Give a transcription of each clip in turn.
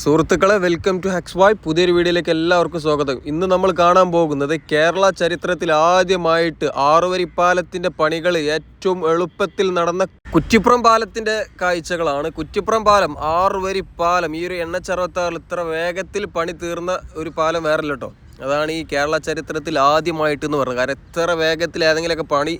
സുഹൃത്തുക്കളെ welcome to HECS വായ് പുതിയൊരു വീഡിയോയിലേക്ക് എല്ലാവർക്കും സ്വാഗതം. ഇന്ന് നമ്മൾ കാണാൻ പോകുന്നത് കേരള ചരിത്രത്തിൽ ആദ്യമായിട്ട് ആറുവരി പാലത്തിന്റെ പണികൾ ഏറ്റവും എളുപ്പത്തിൽ നടന്ന കുറ്റിപ്പുറം പാലത്തിന്റെ കാഴ്ചകളാണ്. കുറ്റിപ്പുറം പാലം ആറുവരി പാലം ഈ ഒരു എണ്ണച്ചറുപത്താറിൽ ഇത്ര വേഗത്തിൽ പണി തീർന്ന ഒരു പാലം വേറല്ല കേട്ടോ അതാണ് ഈ കേരള ചരിത്രത്തിൽ ആദ്യമായിട്ട് എന്ന് പറഞ്ഞത്. കാരണം എത്ര വേഗത്തിൽ ഏതെങ്കിലുമൊക്കെ പണി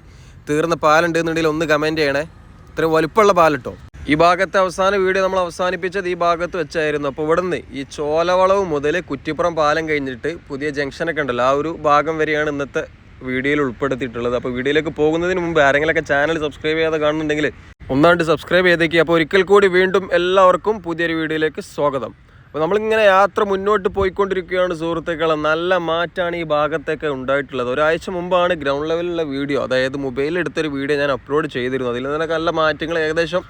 തീർന്ന പാലം ഉണ്ടെന്നുണ്ടെങ്കിൽ ഒന്ന് കമന്റ് ചെയ്യണേ. ഇത്രയും വലുപ്പമുള്ള പാലം കേട്ടോ ഈ ഭാഗത്തെ അവസാന വീഡിയോ നമ്മൾ അവസാനിപ്പിച്ചത് ഈ ഭാഗത്ത് വെച്ചായിരുന്നു. അപ്പോൾ ഇവിടുന്ന് ഈ ചോലവളവ് മുതൽ കുറ്റിപ്പുറം പാലം കഴിഞ്ഞിട്ട് പുതിയ ജംഗ്ഷനൊക്കെ ഉണ്ടല്ലോ. ആ ഒരു ഭാഗം വരെയാണ് ഇന്നത്തെ വീഡിയോയിൽ ഉൾപ്പെടുത്തിയിട്ടുള്ളത്. അപ്പോൾ വീഡിയോയിലേക്ക് പോകുന്നതിന് മുമ്പ് ആരെങ്കിലൊക്കെ ചാനൽ സബ്സ്ക്രൈബ് ചെയ്യാതെ കാണുന്നുണ്ടെങ്കിൽ ഒന്നാണ്ട് സബ്സ്ക്രൈബ് ചെയ്തേക്കുക അപ്പോൾ ഒരിക്കൽ കൂടി വീണ്ടും എല്ലാവർക്കും പുതിയൊരു വീഡിയോയിലേക്ക് സ്വാഗതം. അപ്പോൾ നമ്മളിങ്ങനെ യാത്ര മുന്നോട്ട് പോയിക്കൊണ്ടിരിക്കുകയാണ് സുഹൃത്തുക്കളെ. നല്ല മാറ്റമാണ് ഈ ഭാഗത്തൊക്കെ ഉണ്ടായിട്ടുള്ളത്. ഒരാഴ്ച മുമ്പാണ് ഗ്രൗണ്ട് ലെവലിലുള്ള വീഡിയോ അതായത് മൊബൈലിൽ എടുത്തൊരു വീഡിയോ ഞാൻ അപ്ലോഡ് ചെയ്തിരുന്നു അതിൽ നിന്നൊക്കെ നല്ല മാറ്റങ്ങൾ ഏകദേശം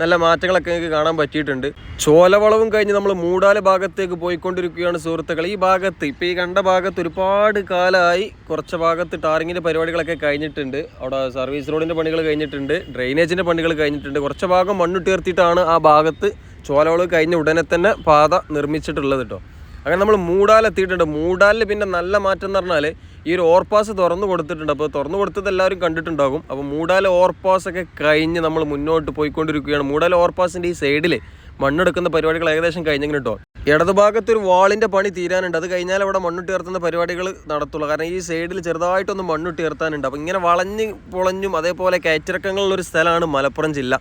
നല്ല മാറ്റങ്ങളൊക്കെ നിങ്ങൾക്ക് കാണാൻ പറ്റിയിട്ടുണ്ട്. ചോലവളവും കഴിഞ്ഞ് നമ്മൾ മൂടാല ഭാഗത്തേക്ക് പോയിക്കൊണ്ടിരിക്കുകയാണ് സുഹൃത്തുക്കൾ ഈ ഭാഗത്ത് ഇപ്പോൾ ഈ കണ്ട ഭാഗത്ത് ഒരുപാട് കാലമായി കുറച്ച് ഭാഗത്ത് ടാറിങ്ങിന്റെ പരിപാടികളൊക്കെ കഴിഞ്ഞിട്ടുണ്ട്. അവിടെ സർവീസ് റോഡിന്റെ പണികൾ കഴിഞ്ഞിട്ടുണ്ട് ഡ്രെയിനേജിന്റെ പണികൾ കഴിഞ്ഞിട്ടുണ്ട്. കുറച്ച് ഭാഗം മണ്ണിട്ടുയർത്തിയിട്ടാണ് ആ ഭാഗത്ത് ചോലവളവ് കഴിഞ്ഞ ഉടനെ തന്നെ പാത നിർമ്മിച്ചിട്ടുള്ളത് കേട്ടോ അങ്ങനെ നമ്മൾ മൂടാലെത്തിയിട്ടുണ്ട്. മൂടാലിൽ പിന്നെ നല്ല മാറ്റം എന്ന് പറഞ്ഞാൽ ഈ ഒരു ഓർപ്പാസ് തുറന്നു കൊടുത്തിട്ടുണ്ട്. അപ്പോൾ തുറന്നു കൊടുത്തത് എല്ലാവരും കണ്ടിട്ടുണ്ടാകും. അപ്പോൾ മൂടാല ഓർപ്പാസൊക്കെ കഴിഞ്ഞ് നമ്മൾ മുന്നോട്ട് പോയിക്കൊണ്ടിരിക്കുകയാണ്. മൂടാൽ ഓർപ്പാസിന്റെ ഈ സൈഡിൽ മണ്ണെടുക്കുന്ന പരിപാടികൾ ഏകദേശം കഴിഞ്ഞെങ്കിലും കേട്ടോ. ഇടതുഭാഗത്ത് ഒരു വാളിന്റെ പണി തീരാനുണ്ട്. അത് കഴിഞ്ഞാൽ അവിടെ മണ്ണിട്ട് ഉയർത്തുന്ന പരിപാടികൾ നടത്തുള്ളൂ. കാരണം ഈ സൈഡിൽ ചെറുതായിട്ടൊന്ന് മണ്ണിട്ട് ഉയർത്താനുണ്ട്. അപ്പോൾ ഇങ്ങനെ വളഞ്ഞ് പൊളഞ്ഞും അതേപോലെ കയറ്റിറക്കങ്ങളുള്ളൊരു സ്ഥലമാണ് മലപ്പുറം ജില്ല.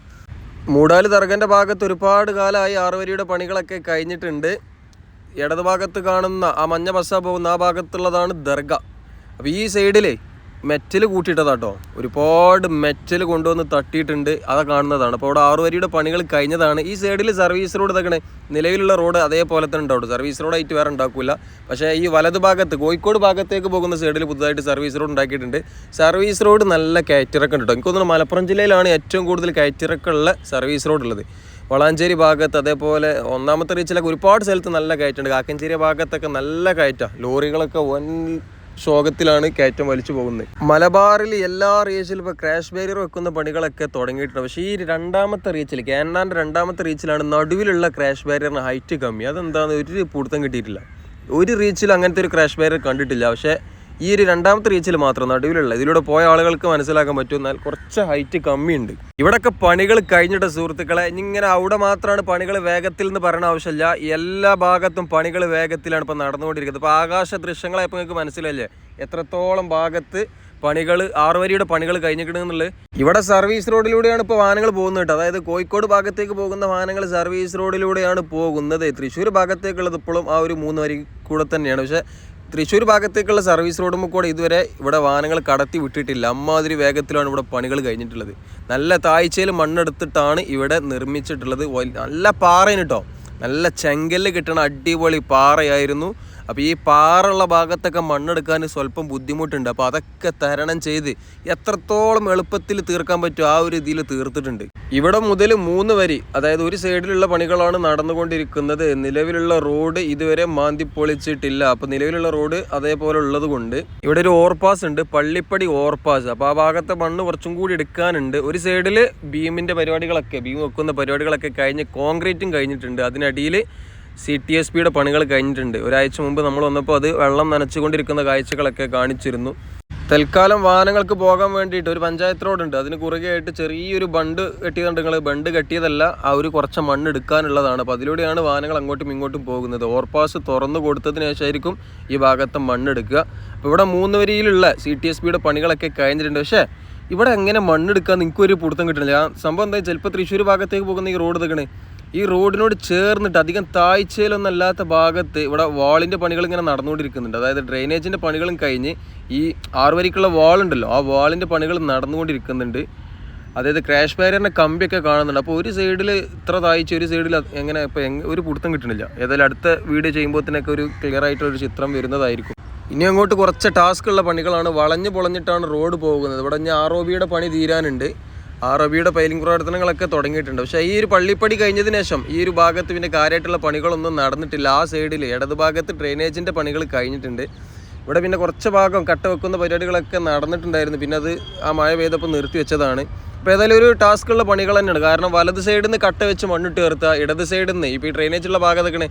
മൂടാൽ തറകന്റെ ഭാഗത്ത് ഒരുപാട് കാലമായി ആറുവരിയുടെ പണികളൊക്കെ കഴിഞ്ഞിട്ടുണ്ട്. ഇടതുഭാഗത്ത് കാണുന്ന ആ മഞ്ഞ ബസ്സാ പോകുന്ന ആ ഭാഗത്തുള്ളതാണ് ദർഗ. അപ്പോൾ ഈ സൈഡിലേ മെറ്റൽ കൂട്ടിയിട്ടതാട്ടോ. ഒരുപാട് മെറ്റൽ കൊണ്ടുവന്ന് തട്ടിയിട്ടുണ്ട്. അത് കാണുന്നതാണ്. അപ്പോൾ അവിടെ ആറുവരിയുടെ പണികൾ കഴിഞ്ഞതാണ്. ഈ സൈഡിൽ സർവീസ് റോഡ് ഇതൊക്കെ നിലവിലുള്ള റോഡ് അതേപോലെ തന്നെ ഉണ്ടാവും സർവീസ് റോഡായിട്ട് വേറെ ഉണ്ടാക്കില്ല പക്ഷേ ഈ വലതു ഭാഗത്ത് കോഴിക്കോട് ഭാഗത്തേക്ക് പോകുന്ന സൈഡിൽ പുതുതായിട്ട് സർവീസ് റോഡ് ഉണ്ടാക്കിയിട്ടുണ്ട്. സർവീസ് റോഡ് നല്ല കയറ്റിറക്കം കേട്ടോ എനിക്ക് തോന്നുന്നു മലപ്പുറം ജില്ലയിലാണ് ഏറ്റവും കൂടുതൽ കയറ്റിറക്കമുള്ള സർവീസ് റോഡ് ഉള്ളത്. വളാഞ്ചേരി ഭാഗത്ത് അതേപോലെ ഒന്നാമത്തെ റീച്ചിലൊക്കെ ഒരുപാട് സ്ഥലത്ത് നല്ല കയറ്റുണ്ട് കാക്കഞ്ചേരി ഭാഗത്തൊക്കെ നല്ല കയറ്റാണ് ലോറികളൊക്കെ വൻ ശോകത്തിലാണ് കയറ്റം വലിച്ചു പോകുന്നത്. മലബാറിൽ എല്ലാ റീച്ചിലും ഇപ്പോൾ ക്രാഷ് ബാരിയർ വെക്കുന്ന പണികളൊക്കെ തുടങ്ങിയിട്ടുണ്ട്. പക്ഷേ ഈ രണ്ടാമത്തെ റീച്ചിൽ കാനഡാന്റെ രണ്ടാമത്തെ റീച്ചിലാണ് നടുവിലുള്ള ക്രാഷ് ബാരിയറിന് ഹൈറ്റ് കമ്മി. അതെന്താണെന്ന് ഒരു പൂർത്തം കിട്ടിയിട്ടില്ല. ഒരു റീച്ചിൽ അങ്ങനത്തെ ഒരു ക്രാഷ് ബാരിയർ കണ്ടിട്ടില്ല. പക്ഷേ ഈ ഒരു രണ്ടാമത്തെ റീച്ചിൽ മാത്രം നടുവിലുള്ള ഇതിലൂടെ പോയ ആളുകൾക്ക് മനസ്സിലാക്കാൻ പറ്റും. കുറച്ച് ഹൈറ്റ് കമ്മിയുണ്ട്. ഇവിടൊക്കെ പണികൾ കഴിഞ്ഞിട്ട് സുഹൃത്തുക്കളെ ഇങ്ങനെ അവിടെ മാത്രമാണ് പണികൾ വേഗത്തിൽ എന്ന് പറയുന്ന ആവശ്യമില്ല. എല്ലാ ഭാഗത്തും പണികൾ വേഗത്തിലാണ് ഇപ്പോൾ നടന്നുകൊണ്ടിരിക്കുന്നത്. ഇപ്പോൾ ആകാശ ദൃശ്യങ്ങളെ ദൃശ്യങ്ങളായപ്പോൾ നിങ്ങൾക്ക് മനസ്സിലല്ലേ എത്രത്തോളം ഭാഗത്ത് പണികൾ ആറുവരിയുടെ പണികൾ കഴിഞ്ഞിട്ടുണ്ടെന്നുള്ളത്. ഇവിടെ സർവീസ് റോഡിലൂടെയാണ് ഇപ്പോൾ വാഹനങ്ങൾ പോകുന്നത് കേട്ടോ. അതായത് കോഴിക്കോട് ഭാഗത്തേക്ക് പോകുന്ന വാഹനങ്ങൾ സർവീസ് റോഡിലൂടെയാണ് പോകുന്നത്. തൃശ്ശൂർ ഭാഗത്തേക്കുള്ളത് ഇപ്പോഴും ആ ഒരു മൂന്ന് വരി കൂടെ തന്നെയാണ്. പക്ഷേ തൃശ്ശൂർ ഭാഗത്തേക്കുള്ള സർവീസ് റോഡും കൂടെ ഇതുവരെ ഇവിടെ വാഹനങ്ങൾ കടത്തി വിട്ടിട്ടില്ല. അമ്മാതിരി വേഗത്തിലാണ് ഇവിടെ പണികൾ കഴിഞ്ഞിട്ടുള്ളത്. നല്ല താഴ്ചയിൽ മണ്ണെടുത്തിട്ടാണ് ഇവിടെ നിർമ്മിച്ചിട്ടുള്ളത്. നല്ല പാറയാണ് കേട്ടോ നല്ല ചെങ്കല്ല് കിട്ടണ അടിപൊളി പാറയായിരുന്നു. അപ്പോൾ ഈ പാറുള്ള ഭാഗത്തൊക്കെ മണ്ണെടുക്കാൻ സ്വല്പം ബുദ്ധിമുട്ടുണ്ട്. അപ്പോൾ അതൊക്കെ തരണം ചെയ്ത് എത്രത്തോളം എളുപ്പത്തിൽ തീർക്കാൻ പറ്റും ആ ഒരു രീതിയിൽ തീർത്തിട്ടുണ്ട്. ഇവിടെ മുതൽ മൂന്ന് വരി അതായത് ഒരു സൈഡിലുള്ള പണികളാണ് നടന്നുകൊണ്ടിരിക്കുന്നത്. നിലവിലുള്ള റോഡ് ഇതുവരെ മാന്തി പൊളിച്ചിട്ടില്ല. അപ്പോൾ നിലവിലുള്ള റോഡ് അതേപോലെ ഉള്ളത് കൊണ്ട് ഇവിടെ ഒരു ഓവർപാസ് ഉണ്ട് പള്ളിപ്പടി ഓവർപാസ്. അപ്പോൾ ആ ഭാഗത്തെ മണ്ണ് കുറച്ചും കൂടി എടുക്കാനുണ്ട്. ഒരു സൈഡിൽ ബീമിന്റെ പരിപാടികളൊക്കെ ബീം വെക്കുന്ന പരിപാടികളൊക്കെ കഴിഞ്ഞ് കോൺക്രീറ്റും കഴിഞ്ഞിട്ടുണ്ട്. അതിനടിയിൽ സി ടി എസ് പിയുടെ പണികൾ കഴിഞ്ഞിട്ടുണ്ട്. ഒരാഴ്ച മുമ്പ് നമ്മൾ വന്നപ്പോൾ അത് വെള്ളം നനച്ചുകൊണ്ടിരിക്കുന്ന കാഴ്ചകളൊക്കെ കാണിച്ചിരുന്നു. തൽക്കാലം വാഹനങ്ങൾക്ക് പോകാൻ വേണ്ടിയിട്ട് ഒരു പഞ്ചായത്ത് റോഡുണ്ട്. അതിന് കുറുകെ ആയിട്ട് ചെറിയൊരു ബണ്ട് കെട്ടിയതുണ്ട്. നിങ്ങൾ ബണ്ട് കെട്ടിയതല്ല ആ ഒരു കുറച്ച് മണ്ണ് എടുക്കാനുള്ളതാണ്. അപ്പോൾ അതിലൂടെയാണ് വാഹനങ്ങൾ അങ്ങോട്ടും ഇങ്ങോട്ടും പോകുന്നത്. ഓവർപാസ് തുറന്നു കൊടുത്തതിന് ശേഷമായിരിക്കും ഈ ഭാഗത്ത് മണ്ണെടുക്കുക അപ്പോൾ ഇവിടെ മൂന്ന് വരിയിലുള്ള സി ടി എസ് പിയുടെ പണികളൊക്കെ കഴിഞ്ഞിട്ടുണ്ട്. പക്ഷേ ഇവിടെ എങ്ങനെ മണ്ണെടുക്കാൻ നിങ്ങൾക്ക് ഒരു പിടുത്തം കിട്ടുന്നില്ല. സംഭവം എന്താ? ചിലപ്പോൾ തൃശ്ശൂർ ഭാഗത്തേക്ക് പോകുന്ന ഈ റോഡ് ഇതൊക്കെ ഈ റോഡിനോട് ചേർന്നിട്ട് അധികം താഴ്ചയിലൊന്നും അല്ലാത്ത ഭാഗത്ത് ഇവിടെ വാളിന്റെ പണികൾ ഇങ്ങനെ നടന്നുകൊണ്ടിരിക്കുന്നുണ്ട്. അതായത് ഡ്രെയിനേജിന്റെ പണികളും കഴിഞ്ഞ് ഈ ആറുവരിക്കുള്ള വാളുണ്ടല്ലോ ആ വാളിന്റെ പണികൾ നടന്നുകൊണ്ടിരിക്കുന്നുണ്ട്. അതായത് ക്രാഷ് ബാരിയറിന്റെ കമ്പിയൊക്കെ കാണുന്നുണ്ട്. അപ്പോൾ ഒരു സൈഡിൽ ഇത്ര താഴ്ച ഒരു സൈഡിൽ എങ്ങനെ ഇപ്പോൾ ഒരു പിടുത്തം കിട്ടുന്നില്ല. ഏതായാലും അടുത്ത വീഡിയോ ചെയ്യുമ്പോഴത്തേനൊക്കെ ഒരു ക്ലിയർ ആയിട്ടുള്ള ഒരു ചിത്രം വരുന്നതായിരിക്കും. ഇനി അങ്ങോട്ട് കുറച്ച് ടാസ്ക് ഉള്ള പണികളാണ് വളഞ്ഞു പൊളഞ്ഞിട്ടാണ് റോഡ് പോകുന്നത്. ഇവിടെ ഞാൻ ആർ ഒ ബിയുടെ പണി തീരാനുണ്ട്. ആർ റബിയുടെ പൈലിംഗ് പ്രവർത്തനങ്ങളൊക്കെ തുടങ്ങിയിട്ടുണ്ട്. പക്ഷേ ഈ ഒരു പള്ളിപ്പടി കഴിഞ്ഞതിന് ശേഷം ഈ ഒരു ഭാഗത്ത് പിന്നെ കാര്യമായിട്ടുള്ള പണികളൊന്നും നടന്നിട്ടില്ല. ആ സൈഡിൽ ഇടത് ഭാഗത്ത് ഡ്രെയിനേജിന്റെ പണികൾ കഴിഞ്ഞിട്ടുണ്ട്. ഇവിടെ പിന്നെ കുറച്ച് ഭാഗം കട്ട വെക്കുന്ന പരിപാടികളൊക്കെ നടന്നിട്ടുണ്ടായിരുന്നു. പിന്നെ അത് ആ മഴ പെയ്തപ്പോൾ നിർത്തി വെച്ചതാണ്. അപ്പോൾ ഏതായാലും ഒരു ടാസ്ക് ഉള്ള പണികൾ തന്നെയാണ്. കാരണം വലത് സൈഡിൽ നിന്ന് കട്ട വെച്ച് മണ്ണിട്ട് ചേർത്തുക ഇടത് സൈഡിൽ നിന്ന് ഇപ്പോൾ ഈ ഡ്രെയിനേജുള്ള ഭാഗം നിൽക്കണേ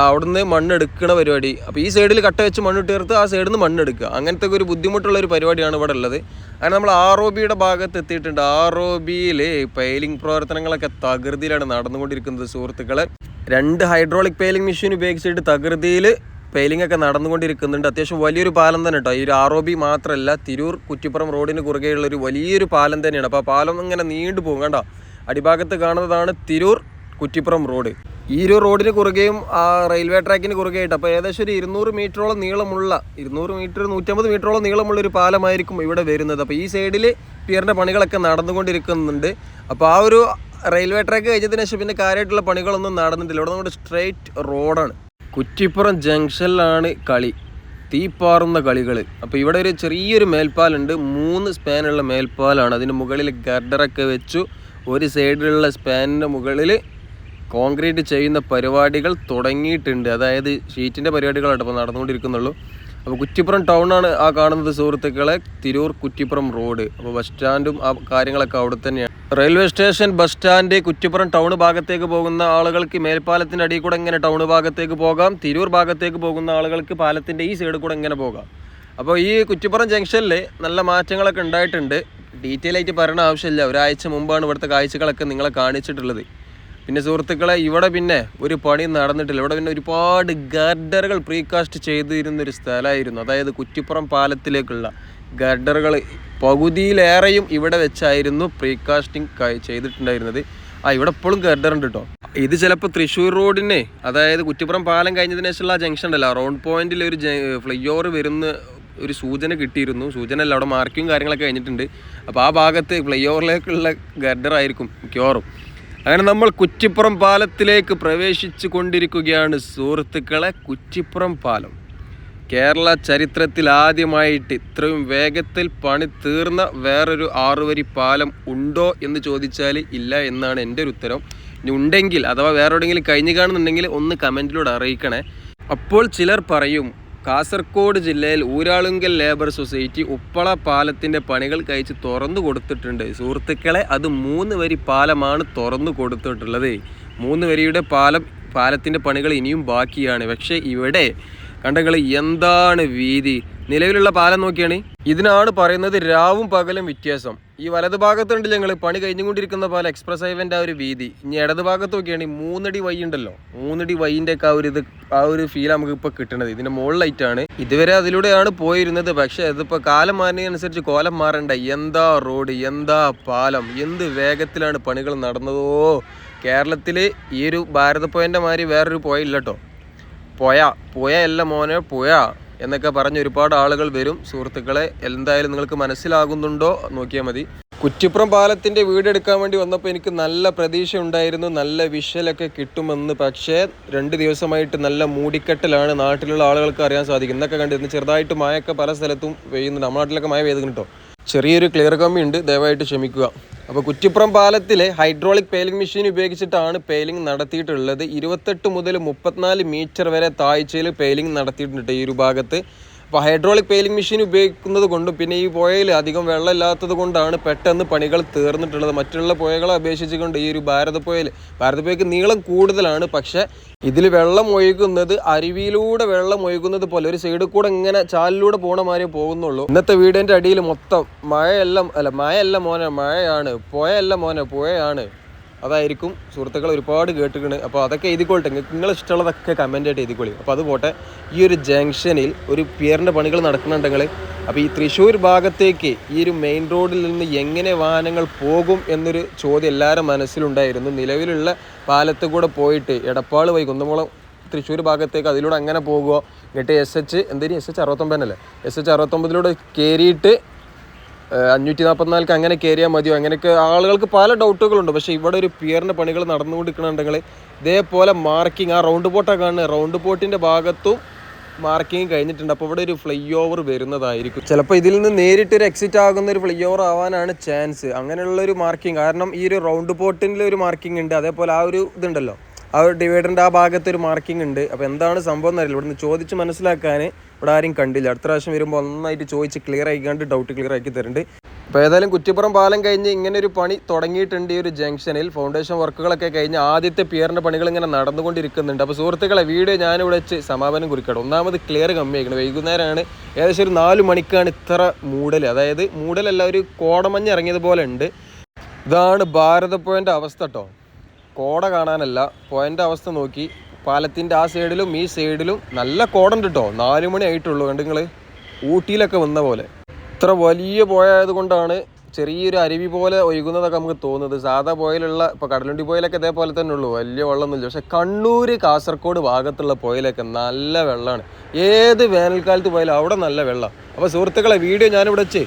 അവിടുന്ന് മണ്ണ് എടുക്കണ പരിപാടി. അപ്പോൾ ഈ സൈഡിൽ കട്ട വെച്ച് മണ്ണിട്ട് ചേർത്ത് ആ സൈഡിൽ നിന്ന് മണ്ണെടുക്കുക. അങ്ങനത്തെ ഒരു ബുദ്ധിമുട്ടുള്ള ഒരു പരിപാടിയാണ് ഇവിടെ ഉള്ളത്. അങ്ങനെ നമ്മൾ ആർ ഒ ബിയുടെ ഭാഗത്ത് എത്തിയിട്ടുണ്ട്. ആർ ഒ ബിയിൽ പെയിലിംഗ് പ്രവർത്തനങ്ങളൊക്കെ തകൃതിയിലാണ് നടന്നുകൊണ്ടിരിക്കുന്നത് സുഹൃത്തുക്കളെ. രണ്ട് ഹൈഡ്രോളിക് പെയിലിംഗ് മെഷീൻ ഉപയോഗിച്ചിട്ട് തകൃതിയിൽ പെയിലിംഗ് ഒക്കെ നടന്നുകൊണ്ടിരിക്കുന്നുണ്ട്. അത്യാവശ്യം വലിയൊരു പാലം തന്നെ കേട്ടോ ഈ ഒരു ആർ ഒ ബി മാത്രമല്ല തിരൂർ കുറ്റിപ്പുറം റോഡിന് കുറുകെയുള്ള ഒരു വലിയൊരു പാലം തന്നെയാണ്. അപ്പോൾ ആ പാലം ഇങ്ങനെ നീണ്ടു പോകും കണ്ടോ? അടിഭാഗത്ത് കാണുന്നതാണ് തിരൂർ കുറ്റിപ്പുറം റോഡ്. ഈ ഒരു റോഡിന് കുറുകെയും ആ റെയിൽവേ ട്രാക്കിന് കുറുകെയായിട്ട് അപ്പോൾ ഏകദേശം ഒരു ഇരുന്നൂറ് മീറ്ററോളം നീളമുള്ള ഇരുന്നൂറ് മീറ്റർ നൂറ്റമ്പത് മീറ്ററോളം നീളമുള്ള ഒരു പാലമായിരിക്കും ഇവിടെ വരുന്നത്. അപ്പോൾ ഈ സൈഡിൽ പിയറിന്റെ പണികളൊക്കെ നടന്നുകൊണ്ടിരിക്കുന്നുണ്ട്. അപ്പോൾ ആ ഒരു റെയിൽവേ ട്രാക്ക് കഴിഞ്ഞതിന് ശേഷം പിന്നെ കാര്യമായിട്ടുള്ള പണികളൊന്നും നടന്നിട്ടില്ല. ഇവിടെ നമ്മുടെ സ്ട്രെയിറ്റ് റോഡാണ്. കുറ്റിപ്പുറം ജംഗ്ഷനിലാണ് കളി. തീപ്പാറുന്ന കളികൾ അപ്പോൾ ഇവിടെ ഒരു ചെറിയൊരു മേൽപ്പാലുണ്ട്. മൂന്ന് സ്പാനുള്ള മേൽപ്പാലാണ്. അതിന് മുകളിൽ ഗർഡറൊക്കെ വെച്ചു. ഒരു സൈഡിലുള്ള സ്പാനിന്റെ മുകളിൽ കോൺക്രീറ്റ് ചെയ്യുന്ന പരിപാടികൾ തുടങ്ങിയിട്ടുണ്ട്. അതായത് ഷീറ്റിന്റെ പരിപാടികളാണ് ഇപ്പോൾ നടന്നുകൊണ്ടിരിക്കുന്നുള്ളൂ. അപ്പോൾ കുറ്റിപ്പുറം ടൗണാണ് ആ കാണുന്നത് സുഹൃത്തുക്കളെ. തിരൂർ കുറ്റിപ്പുറം റോഡ് അപ്പോൾ ബസ് സ്റ്റാൻഡും ആ കാര്യങ്ങളൊക്കെ അവിടെ തന്നെയാണ്. Railway station bus stand Kuttippuram town ഭാഗത്തേക്ക് പോകുന്ന ആളുകൾക്ക് മേൽപ്പാലത്തിന്റെ അടിയിൽ കൂടെ ഇങ്ങനെ ടൗൺ ഭാഗത്തേക്ക് പോകാം. തിരൂർ ഭാഗത്തേക്ക് പോകുന്ന ആളുകൾക്ക് പാലത്തിന്റെ ഈ സൈഡിൽ കൂടെ ഇങ്ങനെ പോകാം. അപ്പോൾ ഈ കുറ്റിപ്പുറം ജംഗ്ഷനിൽ നല്ല മാറ്റങ്ങളൊക്കെ ഉണ്ടായിട്ടുണ്ട്. ഡീറ്റെയിൽ ആയിട്ട് പറയേണ്ട ആവശ്യമില്ല. ഒരാഴ്ച മുമ്പാണ് ഇവിടുത്തെ കാഴ്ചകളൊക്കെ നിങ്ങളെ കാണിച്ചിട്ടുള്ളത്. പിന്നെ സുഹൃത്തുക്കളെ ഇവിടെ പിന്നെ ഒരു പണി നടന്നിട്ടില്ല. ഇവിടെ പിന്നെ ഒരുപാട് ഗർഡറുകൾ പ്രീകാസ്റ്റ് ചെയ്തിരുന്ന ഒരു സ്ഥലമായിരുന്നു. അതായത് കുറ്റിപ്പുറം പാലത്തിലേക്കുള്ള ഗർഡറുകൾ പകുതിയിലേറെയും ഇവിടെ വെച്ചായിരുന്നു പ്രീകാസ്റ്റിംഗ് ചെയ്തിട്ടുണ്ടായിരുന്നത്. ആ ഇവിടെ ഇപ്പോഴും ഗർഡർ ഉണ്ട് കേട്ടോ ഇത് ചിലപ്പോൾ തൃശ്ശൂർ റോഡിനെ അതായത് കുറ്റിപ്പുറം പാലം കഴിഞ്ഞതിന് ശേഷമുള്ള ആ ജംഗ്ഷൻ ഉണ്ടല്ലോ. റൗണ്ട് പോയിന്റിൽ ഒരു ഫ്ലൈ ഓവർ വരുന്ന ഒരു സൂചന കിട്ടിയിരുന്നു. സൂചന അല്ല അവിടെ മാർക്കിങ് കാര്യങ്ങളൊക്കെ കഴിഞ്ഞിട്ടുണ്ട്. അപ്പോൾ ആ ഭാഗത്ത് ഫ്ലൈ ഓവറിലേക്കുള്ള ഗർഡർ ആയിരിക്കും മിക്കവാറും. അങ്ങനെ നമ്മൾ കുറ്റിപ്പുറം പാലത്തിലേക്ക് പ്രവേശിച്ചു കൊണ്ടിരിക്കുകയാണ് സുഹൃത്തുക്കളെ കുറ്റിപ്പുറം പാലം. കേരള ചരിത്രത്തിൽ ആദ്യമായിട്ട് ഇത്രയും വേഗത്തിൽ പണി തീർന്ന വേറൊരു ആറുവരി പാലം ഉണ്ടോ എന്ന് ചോദിച്ചാൽ ഇല്ല എന്നാണ് എന്റെ ഒരു ഉത്തരം. ഇനി ഉണ്ടെങ്കിൽ അഥവാ വേറെ എവിടെയെങ്കിലും കഴിഞ്ഞു കാണുന്നുണ്ടെങ്കിൽ ഒന്ന് കമന്റിലൂടെ അറിയിക്കണേ. അപ്പോൾ ചിലർ പറയും കാസർഗോഡ് ജില്ലയിൽ ഊരാളുങ്കൽ ലേബർ സൊസൈറ്റി ഉപ്പള പാലത്തിന്റെ പണികൾ കഴിച്ച് തുറന്നു കൊടുത്തിട്ടുണ്ട്. സുഹൃത്തുക്കളെ അത് മൂന്ന് വരി പാലമാണ് തുറന്നു കൊടുത്തിട്ടുള്ളത്. മൂന്ന് വരിയുടെ പാലം പാലത്തിന്റെ പണികൾ ഇനിയും ബാക്കിയാണ്. പക്ഷേ ഇവിടെ കണ്ടങ്ങൾ എന്താണ് വീതി? നിലവിലുള്ള പാലം നോക്കിയാണ്. ഇതിനാണ് പറയുന്നത് രാവും പകലും വ്യത്യാസം. ഈ വലത് ഭാഗത്തുണ്ട് ഞങ്ങൾ പണി കഴിഞ്ഞുകൊണ്ടിരിക്കുന്ന പാലം എക്സ്പ്രസ് ഹൈവേന്റെ ആ ഒരു വീതി. ഇനി ഇടത് ഭാഗത്ത് നോക്കിയാണ് മൂന്നടി വൈ ഉണ്ടല്ലോ. മൂന്നടി വൈന്റെ ഒക്കെ ആ ഒരു ഇത് ആ ഒരു ഫീൽ നമുക്ക് ഇപ്പോൾ മോൾ ഇതിന്റെ മുകളിലായിട്ടാണ് ഇതുവരെ അതിലൂടെയാണ് പോയിരുന്നത്. പക്ഷേ അതിപ്പോൾ കാലം മാറുന്നതിനനുസരിച്ച് കോലം മാറണ്ട. എന്താ റോഡ് എന്താ പാലം? എന്ത് വേഗത്തിലാണ് പണികൾ നടന്നതോ? കേരളത്തിൽ ഈ ഒരു ഭാരത പോയിന്റെ മാതിരി വേറൊരു പോയില്ല കേട്ടോ പോയ പോയ അല്ല മോനെ പോയ. എന്നൊക്കെ പറഞ്ഞ് ഒരുപാട് ആളുകൾ വരും. സുഹൃത്തുക്കളെ എന്തായാലും നിങ്ങൾക്ക് മനസ്സിലാകുന്നുണ്ടോ? നോക്കിയാൽ മതി. കുറ്റിപ്പുറം പാലത്തിന്റെ വീടെടുക്കാൻ വേണ്ടി വന്നപ്പോൾ എനിക്ക് നല്ല പ്രതീക്ഷ ഉണ്ടായിരുന്നു നല്ല വിഷലൊക്കെ കിട്ടുമെന്ന്. പക്ഷേ രണ്ട് ദിവസമായിട്ട് നല്ല മൂടിക്കെട്ടലാണ് നാട്ടിലുള്ള ആളുകൾക്ക് അറിയാൻ സാധിക്കും ഇന്നൊക്കെ കണ്ടിരുന്നു ചെറുതായിട്ട് മഴയൊക്കെ പല സ്ഥലത്തും പെയ്യുന്നുണ്ട്. നമ്മുടെ നാട്ടിലൊക്കെ മഴ പെയ്തു കേട്ടോ. ചെറിയൊരു ക്ലിയർ കമ്മി ഉണ്ട് ദയവായിട്ട് ക്ഷമിക്കുക. അപ്പോൾ കുറ്റിപ്പുറം പാലത്തിലെ ഹൈഡ്രോളിക് പെയിലിംഗ് മെഷീൻ ഉപയോഗിച്ചിട്ടാണ് പെയിലിംഗ് നടത്തിയിട്ടുള്ളത്. ഇരുപത്തെട്ട് മുതൽ മുപ്പത്തിനാല് മീറ്റർ വരെ താഴ്ചയിൽ പെയിലിംഗ് നടത്തിയിട്ടുണ്ട് ഈ ഒരു ഭാഗത്ത്. ഹൈഡ്രോളിക് പെയിലിംഗ് മെഷീൻ ഉപയോഗിക്കുന്നത് കൊണ്ടും പിന്നെ ഈ പുഴയിൽ അധികം വെള്ളമില്ലാത്തത് കൊണ്ടാണ് പെട്ടെന്ന് പണികൾ തീർന്നിട്ടുള്ളത്. മറ്റുള്ള പുഴകളെ അപേക്ഷിച്ചുകൊണ്ട് ഈ ഒരു ഭാരത പുഴയിൽ ഭാരത പുഴയ്ക്ക് നീളം കൂടുതലാണ്. പക്ഷേ ഇതിൽ വെള്ളം ഒഴുകുന്നത് അരുവിയിലൂടെ വെള്ളം ഒഴുകുന്നത് പോലെ ഒരു സൈഡിൽ കൂടെ ഇങ്ങനെ ചാലിലൂടെ പോണ മാതിരി പോകുന്നുള്ളൂ. ഇന്നത്തെ വീടിന്റെ അടിയിൽ മൊത്തം മഴയല്ല അല്ല മഴയല്ല മോനെ മഴയാണ്. പുഴയല്ല മോനെ പുഴയാണ്. അതായിരിക്കും സുഹൃത്തുക്കൾ ഒരുപാട് കേട്ടിരിക്കുന്നത് അപ്പോൾ അതൊക്കെ എഴുതിക്കോട്ടെ നിങ്ങൾ ഇഷ്ടമുള്ളതൊക്കെ കമന്റ് ആയിട്ട് എഴുതിക്കോളി. അപ്പോൾ അത് പോട്ടെ. ഈ ഒരു ജംഗ്ഷനിൽ ഒരു പിയറിന്റെ പണികൾ നടക്കുന്നുണ്ടെങ്കിൽ അപ്പോൾ ഈ തൃശ്ശൂർ ഭാഗത്തേക്ക് ഈ ഒരു മെയിൻ റോഡിൽ നിന്ന് എങ്ങനെ വാഹനങ്ങൾ പോകും എന്നൊരു ചോദ്യം എല്ലാവരും മനസ്സിലുണ്ടായിരുന്നു. നിലവിലുള്ള പാലത്ത് കൂടെ പോയിട്ട് എടപ്പാൾ വൈ കുന്നമുളം തൃശ്ശൂർ ഭാഗത്തേക്ക് അതിലൂടെ അങ്ങനെ പോകുമോ എന്നിട്ട് എസ് എച്ച് എന്തെങ്കിലും എസ് എച്ച് അറുപത്തൊമ്പതിനല്ലേ എസ് എച്ച് അറുപത്തൊമ്പതിലൂടെ കയറിയിട്ട് അഞ്ഞൂറ്റി നാൽപ്പത്തിനാലിക്ക് അങ്ങനെ കയറിയാൽ മതിയോ? അങ്ങനെയൊക്കെ ആളുകൾക്ക് പല ഡൗട്ടുകളുണ്ട്. പക്ഷേ ഇവിടെ ഒരു പിയറിന്റെ പണികൾ നടന്നുകൊണ്ടിരിക്കണമെങ്കിൽ ഇതേപോലെ മാർക്കിംഗ് ആ റൗണ്ട് ബോട്ടാണ് കാണുന്നത്. റൗണ്ട് ബോട്ടിന്റെ ഭാഗത്തും മാർക്കിംഗ് കഴിഞ്ഞിട്ടുണ്ട്. അപ്പോൾ ഇവിടെ ഒരു ഫ്ലൈ ഓവർ വരുന്നതായിരിക്കും. ചിലപ്പോൾ ഇതിൽ നിന്ന് നേരിട്ട് ഒരു എക്സിറ്റ് ആകുന്ന ഒരു ഫ്ലൈ ഓവർ ആവാനാണ് ചാൻസ് അങ്ങനെയുള്ള ഒരു മാർക്കിംഗ് കാരണം ഈ ഒരു റൗണ്ട് ബോട്ടിന്റെ ഒരു മാർക്കിംഗ് ഉണ്ട്. അതേപോലെ ആ ഒരു ഇതുണ്ടല്ലോ. ആ ഡിവൈഡറിന്റെ ആ ഭാഗത്ത് ഒരു മാർക്കിംഗ് ഉണ്ട്. അപ്പോൾ എന്താണ് സംഭവം എന്നറിയില്ല. ഇവിടുന്ന് ചോദിച്ച് മനസ്സിലാക്കാൻ ഇവിടെ ആരും കണ്ടില്ല. അടുത്ത പ്രാവശ്യം വരുമ്പോൾ ഒന്നായിട്ട് ചോദിച്ച് ക്ലിയർ ആക്കിക്കാണ്ട് ഡൗട്ട് ക്ലിയർ ആക്കി തരുന്നുണ്ട് അപ്പോൾ ഏതായാലും കുറ്റിപ്പുറം പാലം കഴിഞ്ഞ് ഇങ്ങനെ ഒരു പണി തുടങ്ങിയിട്ടുണ്ട് ഈ ഒരു ജംഗ്ഷനിൽ. ഫൗണ്ടേഷൻ വർക്കുകളൊക്കെ കഴിഞ്ഞ് ആദ്യത്തെ പിയറിന്റെ പണികൾ ഇങ്ങനെ നടന്നുകൊണ്ടിരിക്കുന്നുണ്ട്. അപ്പോൾ സുഹൃത്തുക്കളെ വീഡിയോ ഞാനിവിടെ വെച്ച് സമാപനം കുറിക്കണം ഒന്നാമത് ക്ലിയർ കമ്മിയാക്കണം വൈകുന്നേരമാണ് ഏകദേശം ഒരു നാല് മണിക്കാണ് ഇത്ര മൂടൽ അതായത് മൂടലല്ല ഒരു കോടമഞ്ഞ് ഇറങ്ങിയതുപോലെ ഉണ്ട്. ഇതാണ് ഭാരതപ്പുഴന്റെ അവസ്ഥ കേട്ടോ കോട കാണാനല്ല. പോയിന്റ് അവസ്ഥ നോക്കി. പാലത്തിന്റെ ആ സൈഡിലും ഈ സൈഡിലും നല്ല കോടണ്ട് കേട്ടോ നാല് മണി ആയിട്ടുള്ളൂ കണ്ടു നിങ്ങൾ ഊട്ടിയിലൊക്കെ വന്ന പോലെ. ഇത്ര വലിയ പുഴ ചെറിയൊരു അരുവി പോലെ ഒഴുകുന്നതൊക്കെ നമുക്ക് തോന്നുന്നത്. സാധാ പോയലുള്ള ഇപ്പോൾ കടലുണ്ടി പുഴയിലൊക്കെ ഇതേപോലെ തന്നെ ഉള്ളൂ. വലിയ വെള്ളമൊന്നുമില്ല. പക്ഷേ കണ്ണൂർ കാസർഗോഡ് ഭാഗത്തുള്ള പോയലൊക്കെ നല്ല വെള്ളമാണ് ഏത് വേനൽക്കാലത്ത് പോയാലും അവിടെ നല്ല വെള്ളം. അപ്പോൾ സുഹൃത്തുക്കളെ വീഡിയോ ഞാനിവിടെ വെച്ച്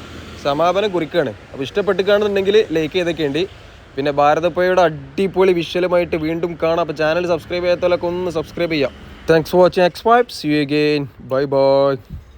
സമാപനം കുറിക്കുകയാണ് അപ്പോൾ ഇഷ്ടപ്പെട്ടിക്കാണെന്നുണ്ടെങ്കിൽ ലൈക്ക് ചെയ്തൊക്കെയുണ്ട്. പിന്നെ ഭാരതപ്പുഴയുടെ അടിപൊളി വിഷ്വലുമായിട്ട് വീണ്ടും കാണാം. അപ്പോൾ ചാനൽ സബ്സ്ക്രൈബ് ചെയ്യാത്തവരൊക്കെ ഒന്ന് സബ്സ്ക്രൈബ് ചെയ്യാം. Thanks for watching X vibes you again bye bye